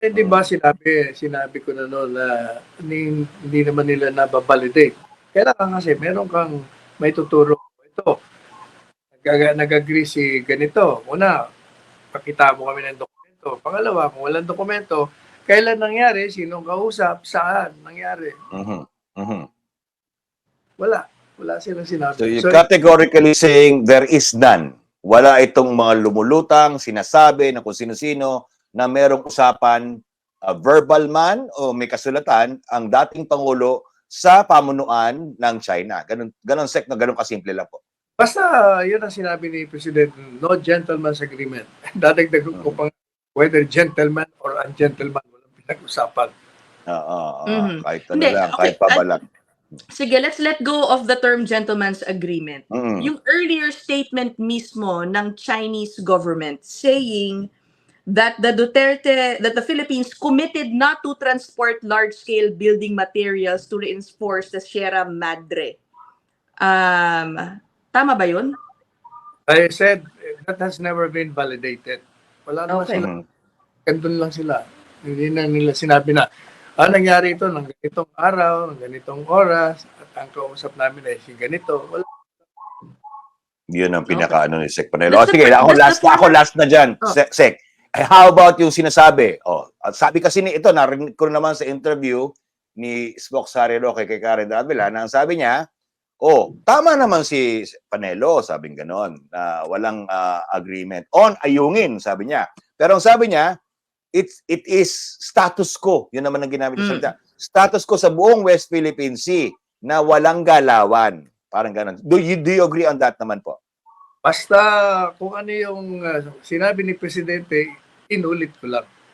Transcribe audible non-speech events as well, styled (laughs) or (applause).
Eh, di ba sinabi, sinabi ko na noon na hindi, hindi naman nila nababalidate. Kailangan kasi meron kang may tuturo. Ito, nag- nag-agree si ganito. Una, pakita mo kami ng dokumento. Pangalawa, kung walang dokumento, kailan nangyari, sinong kausap, saan nangyari. Mhm. Mhm. Wala. Wala silang sinabi. So you So, categorically saying there is none. Wala itong mga lumulutang, sinasabi na kung sino-sino na merong usapan, uh, verbal man o may kasulatan, ang dating Pangulo sa pamunuan ng China. Ganun, ganun sek na ganun kasimple lang po. Basta yun ang sinabi ni President, no gentleman's agreement. (laughs) Dadagdag ko pang whether gentleman or ungentleman, walang pinag-usapan. Oo, oo, Mhm. kahit ano Hindi, lang, okay, kahit pabalat. Sige, let's let go of the term gentleman's agreement. Mm. Yung earlier statement mismo ng Chinese government saying that the Duterte, that the Philippines committed not to transport large-scale building materials to reinforce the Sierra Madre. Um, tama ba yun? I said, that has never been validated. Wala naman Okay. sila. Kandun lang sila. Hindi na nila sinabi na, ah, nangyari ito ng ganitong araw, ng ganitong oras, at ang kausap namin ay si ganito. Wala. Yun ang Okay. pinaka ano ni Sek Panelo. Oh, sige, ako last ako last na diyan. Oh. Sek, Sek. Eh, how about yung sinasabi? Oh, at sabi kasi ni ito narinig ko naman sa interview ni Spock Sarelo kay, kay Karen Davila na ang sabi niya, oh, tama naman si Panelo, sabing ganon, na walang ah, agreement on ayungin, sabi niya. Pero ang sabi niya, it's it is status quo. Yun naman ang ginamit Mm. salita. Status quo sa buong West Philippine Sea na walang galawan. Parang ganon. Do you, do you agree on that naman po? Basta kung ano yung uh, sinabi ni Presidente, inulit ko lang.